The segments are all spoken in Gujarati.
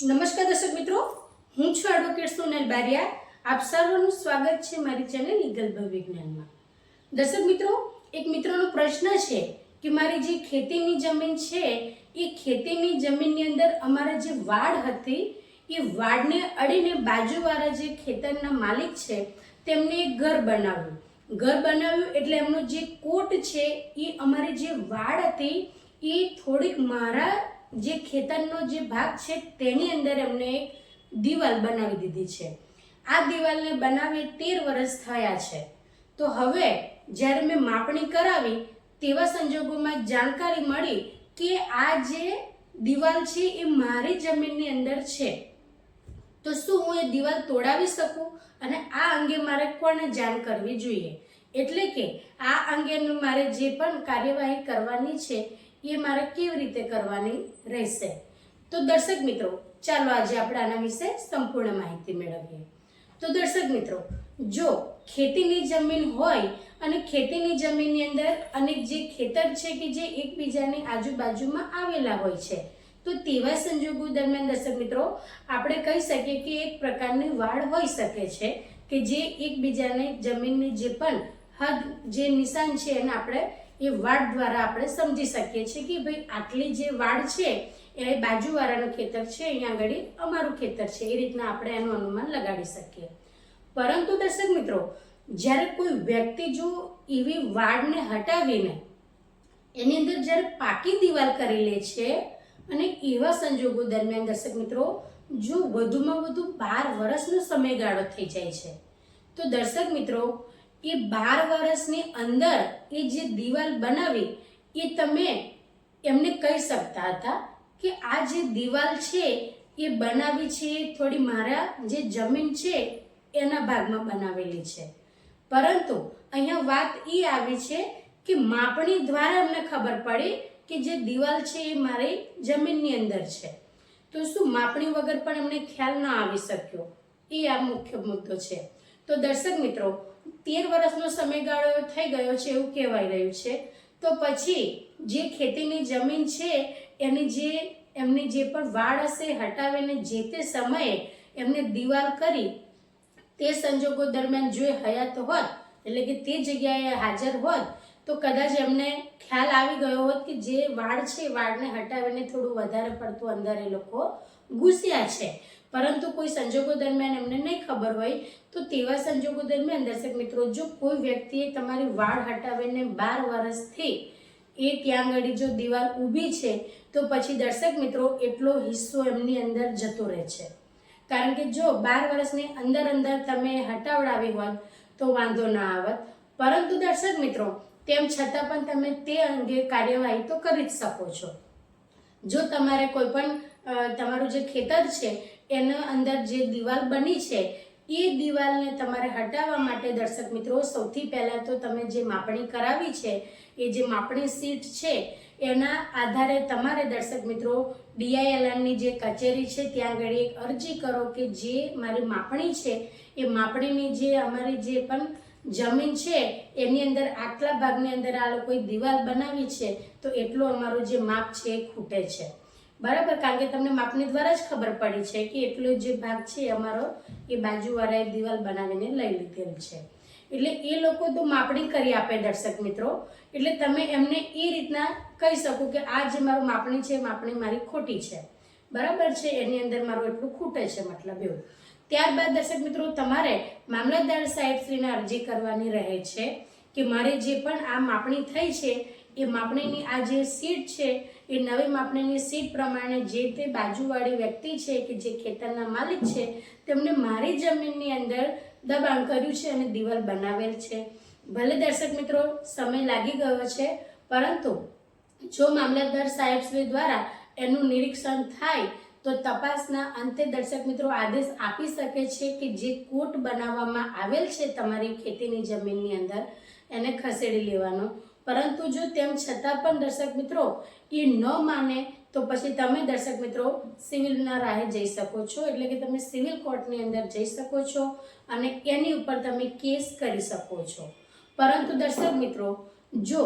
નમસ્કાર દર્શક મિત્રો, હું છું એડવોકેટ સોનલ બારિયા. આપ સર્વનું સ્વાગત છે મારી ચેનલ લીગલ વિજ્ઞાનમાં દર્શક મિત્રો, એક મિત્રોનો પ્રશ્ન છે કે મારી જે ખેતીની જમીન છે, એ ખેતીની જમીનની અંદર અમારા જે વાડ હતી, એ વાડને અડીને બાજુવાળા જે ખેતરના માલિક છે, તેમને એક ઘર બનાવ્યું. ઘર બનાવ્યું એટલે એમનો જે કોટ છે, એ અમારી જે વાડ હતી, એ થોડીક મારા જે ખેતરનો જે ભાગ છે તેની અંદર એમને એક દિવાલ બનાવી દીધી છે. આ દિવાલને બનાવી તેર વર્ષ થયા છે. તો હવે જ્યારે મેં માપણી કરાવી તેવા સંજોગોમાં જાણકારી મળી કે આ જે દિવાલ છે એ મારી જમીનની અંદર છે, તો શું હું એ દિવાલ તોડાવી શકું? અને આ અંગે મારે કોને જાણ કરવી જોઈએ? એટલે કે આ અંગેનું મારે જે પણ કાર્યવાહી કરવાની છે એ મારે કેવી રીતે કરવાની રહેશે? તો દર્શક મિત્રો, ચાલો આજે આપણે આના વિશે સંપૂર્ણ માહિતી મેળવીએ. તો દર્શક મિત્રો, જો ખેતીની જમીન હોય અને ખેતીની જમીનની અંદર અનેક જે ખેતર છે કે જે એકબીજાની આજુબાજુમાં આવેલા હોય છે, તો તેવા સંજોગો દરમિયાન દર્શક મિત્રો, આપણે કહી શકીએ કે એક પ્રકારની વાડ હોઈ શકે છે કે જે એકબીજાને જમીનની જે પણ હદ, જે નિશાન છે એને આપણે એ વાડ દ્વારા આપણે સમજી શકીએ છીએ કે ભાઈ આટલી જે વાડ છે, એ બાજુવાળાનું ખેતર છે, અહીંયા આગળ અમારું ખેતર છે. એ રીતના આપણે એનું અનુમાન લગાડી શકીએ. પરંતુ દર્શક મિત્રો, જ્યારે કોઈ વ્યક્તિ જો એવી વાડને હટાવીને એની અંદર જ્યારે પાકી દિવાલ કરી લે છે અને એવા સંજોગો દરમિયાન દર્શક મિત્રો, જો વધુમાં વધુ બાર વર્ષનો સમયગાળો થઈ જાય છે, તો દર્શક મિત્રો એ બાર વર્ષની અંદર એ જે દિવાલ બનાવી, એ તમે એમને કહી શકતા હતા કે આ જે દિવાલ છે, એ બનાવી છે, થોડી મારા જે જમીન છે, એના ભાગમાં બનાવેલી છે. પરંતુ અહીંયા વાત એ આવી છે કે માપણી દ્વારા અમને ખબર પડી કે જે દિવાલ છે, એ મારી જમીનની અંદર છે. તો શું માપણી વગર પણ એમને ખ્યાલ ન આવી શક્યો? એ આ મુખ્ય મુદ્દો છે. તો દર્શક મિત્રો, તેર વર્ષનો સમયગાળો થઈ ગયો છે એવું કહેવાય રહ્યું છે. તો પછી જે ખેતીની જમીન છે, એની જે, એમની જે પણ વાડ હશે હટાવીને જે તે સમયે એમને દિવાલ કરી તે સંજોગો દરમિયાન જો હયાત હોત, એટલે કે તે જગ્યાએ હાજર હોત, તો કદાચ એમને ખ્યાલ આવી ગયો હોત કે જે વાડ છે વાડને હટાવીને થોડું વધારે પડતું અંદર એ લોકો ઘૂસ્યા છે. પરંતુ કોઈ સંજોગો દરમિયાન એમને નહીં ખબર હોય, તો તેવા સંજોગો દરમિયાન દર્શક મિત્રો, જો કોઈ વ્યક્તિએ તમારી વાળ હટાવીને બાર વર્ષથી એ ત્યાં આગળ જો દિવાલ ઊભી છે, તો પછી દર્શક મિત્રો, એટલો હિસ્સો એમની અંદર જતો રહે છે. કારણ કે જો બાર વર્ષની અંદર અંદર તમે હટાવડાવી હોત, તો વાંધો ના આવત. પરંતુ દર્શક મિત્રો, તેમ છતાં પણ તમે તે અંગે કાર્યવાહી તો કરી જ શકો છો. જો તમારે કોઈ પણ તમારું જે ખેતર છે, એના અંદર જે દિવાલ બની છે એ દિવાલને તમારે હટાવવા માટે દર્શક મિત્રો સૌથી પહેલાં તો તમે જે માપણી કરાવી છે, એ જે માપણી સીટ છે, એના આધારે તમારે દર્શક મિત્રો ડીઆઈએલઆરની જે કચેરી છે, ત્યાં આગળ એક અરજી કરો કે જે મારી માપણી છે, એ માપણીની જે અમારી જે પણ જમીન છે, એની અંદર આટલા ભાગની અંદર આ લોકોએ દિવાલ બનાવી છે, તો એટલું અમારું જે માપ છે એ ખૂટે છે. બરાબર, કારણ કે તમને માપણી દ્વારા જ ખબર પડી છે કે એટલો જે ભાગ છે અમારો, એ બાજુવાળાએ દિવાલ બનાવીને લઈ લીધેલ છે. એટલે એ લોકો તો માપણી કરી આપે દર્શક મિત્રો. એટલે તમે એમને એ રીતના કહી શકો કે આ જે મારું માપણી છે માપણી મારી ખોટી છે. બરાબર છે? એની અંદર મારું એટલું ખૂટે છે મતલબ એવું. ત્યારબાદ દર્શક મિત્રો, તમારે મામલતદાર સાહેબશ્રીને અરજી કરવાની રહે છે કે મારે જે પણ આ માપણી થઈ છે, એ માપણીની આ જે સીટ છે એ નવી માપણીની સીટ પ્રમાણે જે તે બાજુવાળી વ્યક્તિ છે કે જે ખેતરના માલિક છે તેમણે મારી જમીનની અંદર દબાણ કર્યું છે અને દિવાલ બનાવેલ છે. ભલે દર્શક મિત્રો, સમય લાગી ગયો છે, પરંતુ જો મામલતદાર સાહેબશ્રી દ્વારા એનું નિરીક્ષણ થાય, તો તપાસના અંતે દર્શક મિત્રો આદેશ આપી શકે છે કે જે કોટ બનાવવામાં આવેલ છે તમારી ખેતીની જમીનની અંદર, એને ખસેડી લેવાનો. પરંતુ જો તેમ છતાં પણ દર્શક મિત્રો એ ન માને, તો પછી તમે દર્શક મિત્રો સિવિલના રાહે જઈ શકો છો. એટલે કે તમે સિવિલ કોર્ટની અંદર જઈ શકો છો અને એની ઉપર તમે કેસ કરી શકો છો. પરંતુ દર્શક મિત્રો, જો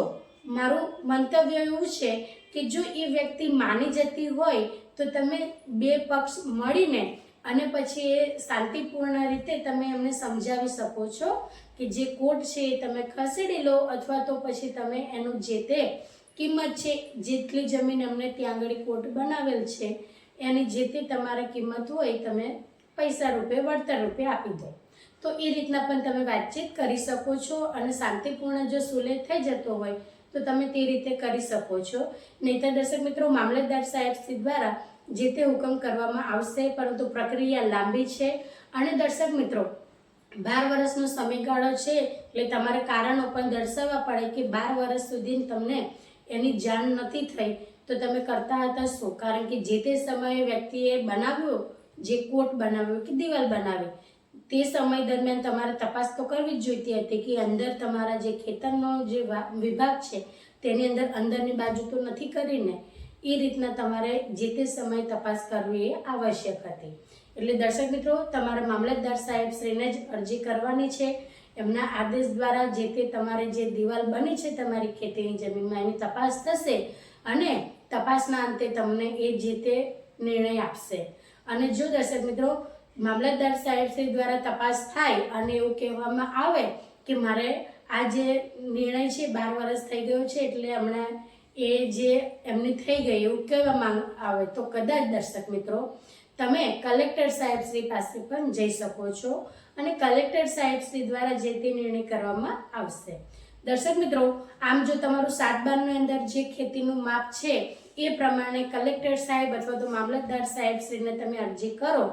મારું મંતવ્ય એવું છે કે જો એ વ્યક્તિ માની જતી હોય, તો તમે બે પક્ષ મળીને અને પછી એ શાંતિપૂર્ણ રીતે તમે એમને સમજાવી શકો છો કે જે કોટ છે એ તમે ખસેડી લો અથવા તો પછી તમે એનું જે તે કિંમત છે, જેટલી જમીન અમને ત્યાં આગળ કોટ બનાવેલ છે, એની જે તે તમારા કિંમત હોય તમે પૈસા રૂપે, વળતર રૂપે આપી દો. તો એ રીતના પણ તમે વાતચીત કરી શકો છો અને શાંતિપૂર્ણ જો સુલેહ થઈ જતો હોય તો તમે તે રીતે કરી શકો છો. નહીતર દર્શક મિત્રો, મામલતદાર સાહેબ દ્વારા જે તે હુકમ કરવામાં આવશે, પરંતુ પ્રક્રિયા લાંબી છે. અને દર્શક મિત્રો, બાર વર્ષનો સમયગાળો છે, એટલે તમારે કારણો પણ દર્શાવવા પડે કે બાર વર્ષ સુધી તમને એની જાણ નથી થઈ. તો તમે કરતા હતા શું? કારણ કે જે તે સમયે વ્યક્તિએ બનાવ્યો, જે કોટ બનાવ્યો કે દિવાલ બનાવી, તે સમય દરમિયાન તમારે તપાસ તો કરવી જ જોઈતી હતી કે અંદર તમારા જે ખેતરનો જે વિભાગ છે, તેની અંદર અંદરની બાજુ તો નથી કરીને. એ રીતના તમારે જે તે સમયે તપાસ કરવી એ આવશ્યક હતી. એટલે દર્શક મિત્રો, તમારા મામલતદાર સાહેબ શ્રીને જ અરજી કરવાની છે. એમના આદેશ દ્વારા જે તે તમારે જે દિવાલ બની છે તમારી ખેતીની જમીનમાં, એની તપાસ થશે અને તપાસના અંતે તમને એ જે તે નિર્ણય આપશે. અને જો દર્શક મિત્રો, મામલતદાર સાહેબ શ્રી દ્વારા તપાસ થાય અને એવું કહેવામાં આવે કે મારે આ જે નિર્ણય છે, બાર વર્ષ થઈ ગયો છે, એટલે હમણાં એ જે એમની થઈ ગઈ એવું કહેવા માંગ આવે તો કદાચ દર્શક મિત્રો, તમે કલેક્ટર સાહેબ શ્રી પાસે પણ જઈ શકો છો અને કલેક્ટર સાહેબ શ્રી દ્વારા જે તે નિર્ણય કરવામાં આવશે. દર્શક મિત્રો, આમ જો તમારું સાત બારની અંદર જે ખેતીનું માપ છે, એ પ્રમાણે કલેક્ટર સાહેબ અથવા તો મામલતદાર સાહેબ શ્રીને તમે અરજી કરો,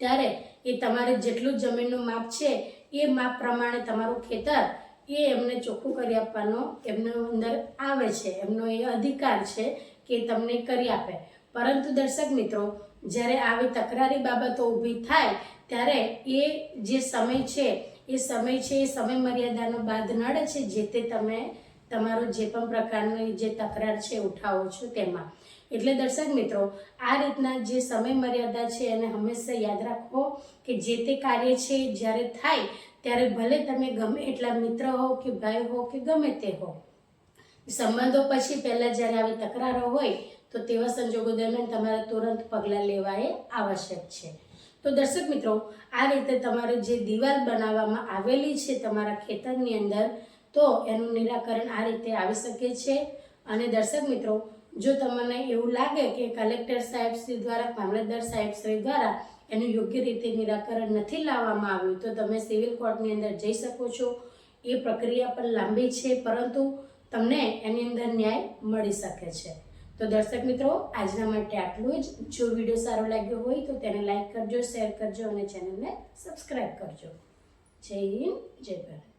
ત્યારે એ તમારે જેટલું જમીનનું માપ છે, એ માપ પ્રમાણે તમારું ખેતર એ એમને ચોખ્ખું કરી આપવાનો એમનો અંદર આવે છે, એમનો એ અધિકાર છે કે તમને કરી આપે. પરંતુ દર્શક મિત્રો, જ્યારે આવી તકરારી બાબતો ઊભી થાય, ત્યારે એ જે સમય છે, એ સમય છે, એ સમય મર્યાદાનો બાદ નડે છે, જે તે તમે તમારો જે પણ પ્રકારની જે તકરાર છે ઉઠાવો છો તેમાં. એટલે દર્શક મિત્રો, આ રીતના જે સમય મર્યાદા છે, એને હંમેશા યાદ રાખો કે જે તે કાર્ય છે જ્યારે થાય ત્યારે ભલે તમે ગમે એટલા મિત્ર હો કે ભાઈ હો કે ગમે તે હો, સંબંધો પછી પહેલાં જ્યારે આવી તકરારો હોય તો તેવા સંજોગો દરમિયાન તમારે તુરંત પગલાં લેવા એ આવશ્યક છે. તો દર્શક મિત્રો, આ રીતે તમારે જે દિવાલ બનાવવામાં આવેલી છે તમારા ખેતરની અંદર, તો એનું નિરાકરણ આ રીતે આવી શકે છે. અને દર્શક મિત્રો, જો તમને એવું લાગે કે કલેક્ટર સાહેબ શ્રી દ્વારા, મામલતદાર સાહેબ શ્રી દ્વારા એનું યોગ્ય રીતે નિરાકરણ નથી લાવવામાં આવ્યું. તો તમે સિવિલ કોર્ટની અંદર જઈ શકો છો. એ પ્રક્રિયા પણ લાંબી છે, પરંતુ તમને એની અંદર ન્યાય મળી શકે છે. તો દર્શક મિત્રો, આજના માટે આટલું જ. જો વીડિયો સારો લાગ્યો હોય તો તેને લાઈક કરજો, શેર કરજો અને ચેનલને સબસ્ક્રાઈબ કરજો. જય હિન્દ, જય ભારત.